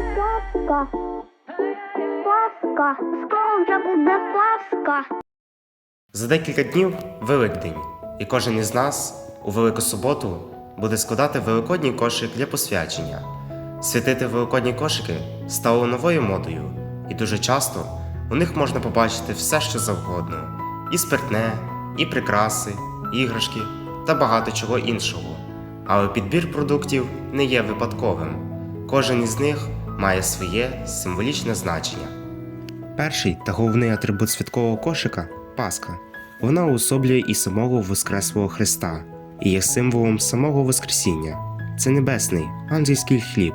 Паска. Паска. Скоро вже буде Паска. За декілька днів Великдень, і кожен із нас у Велику суботу буде складати великодній кошик для посвячення. Святити великодні кошики стало новою модою, і дуже часто у них можна побачити все, що завгодно: і спиртне, і прикраси, іграшки та багато чого іншого. Але підбір продуктів не є випадковим. Кожен із них має своє символічне значення. Перший та головний атрибут святкового кошика Пасха. Вона уособлює і самого Воскреслого Христа, і є символом самого Воскресіння. Це небесний ангельський хліб,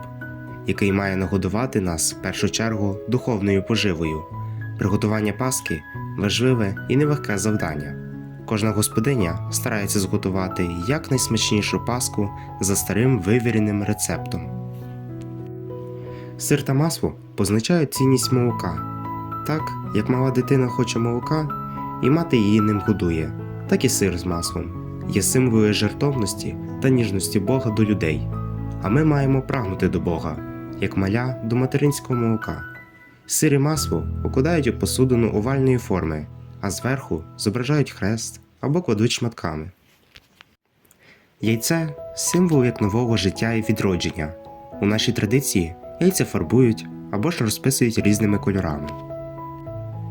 який має нагодувати нас в першу чергу духовною поживою. Приготування Пасхи важливе і нелегке завдання. Кожна господиня старається зготувати якнайсмачнішу паску за старим вивіреним рецептом. Сир та масло позначають цінність молока. Так, як мала дитина хоче молока, і мати її ним годує, так і сир з маслом є символою жертовності та ніжності Бога до людей. А ми маємо прагнути до Бога, як маля до материнського молока. Сир і масло укладають у посудину овальної форми, а зверху зображають хрест або кладуть шматками. Яйце символ як нового життя і відродження. У нашій традиції яйця фарбують або ж розписують різними кольорами.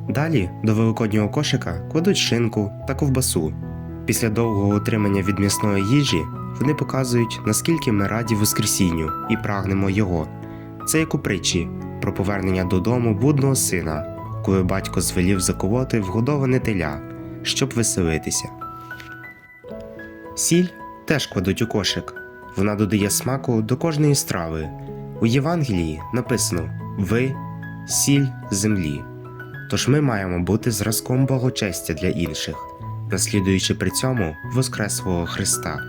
Далі до великоднього кошика кладуть шинку та ковбасу. Після довгого отримання від м'ясної їжі вони показують, наскільки ми раді Воскресінню і прагнемо його. Це як у притчі про повернення додому блудного сина, коли батько звелів заколоти вгодоване теля, щоб веселитися. Сіль теж кладуть у кошик. Вона додає смаку до кожної страви. У Євангелії написано Ви сіль землі. Тож ми маємо бути зразком благочестя для інших, наслідуючи при цьому Воскреслого Христа.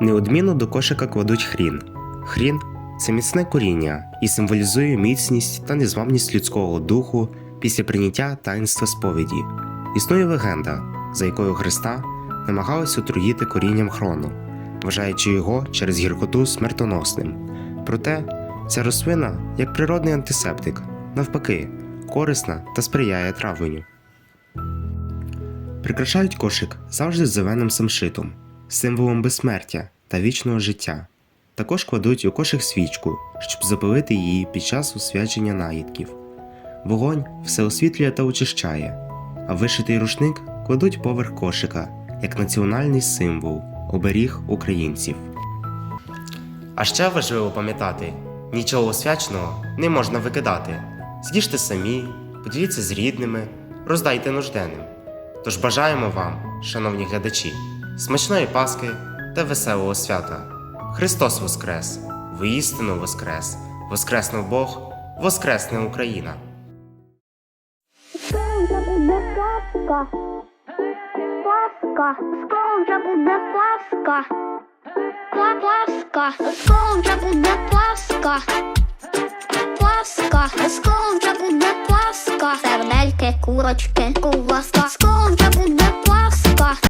Неодмінно до кошика кладуть хрін. Хрін це міцне коріння і символізує міцність та незламність людського духу після прийняття таїнства сповіді. Існує легенда, за якою Христа намагалися отруїти корінням хрону, вважаючи його через гіркоту смертоносним. Проте ця рослина як природний антисептик, навпаки, корисна та сприяє травленню. Прикрашають кошик завжди зеленим самшитом, символом безсмертя та вічного життя. Також кладуть у кошик свічку, щоб запалити її під час освячення наїдків. Вогонь все освітлює та очищає, а вишитий рушник кладуть поверх кошика як національний символ, оберіг українців. А ще важливо пам'ятати: нічого освяченого не можна викидати. З'їжте самі, поділіться з рідними, роздайте нужденним. Тож бажаємо вам, шановні глядачі, смачної Пасхи та веселого свята. Христос Воскрес! Воістину Воскрес! Воскреснув Бог, Воскресне Україна! Паска. Скоро вже буде пласка, Па- Паска. Скоро вже буде Паска. пласка, Скоро вже буде пласка, Сердельки, курочки, ковбаска. Скоро вже буде